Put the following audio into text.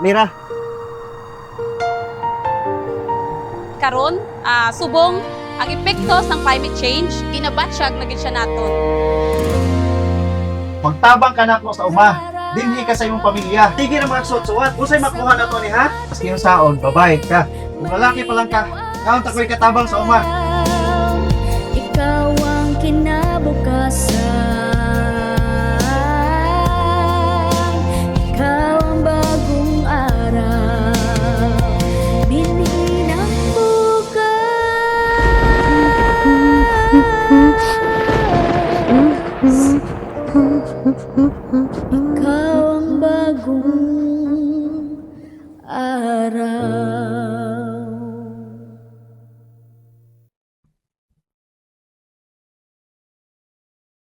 Mira, karon ah, subong ang epektos ng climate change ginabatsyag na gid siya naton magtabang ka na ako sa uma. Dinhi ka sa imong pamilya. Tige na mga suot-suwat. Usay makuha na to ni ha? Maski yung saon, babae ka. Kung lalaki pa lang ka, kaunta ko'y katabang sa uma. Ikaw ang bagong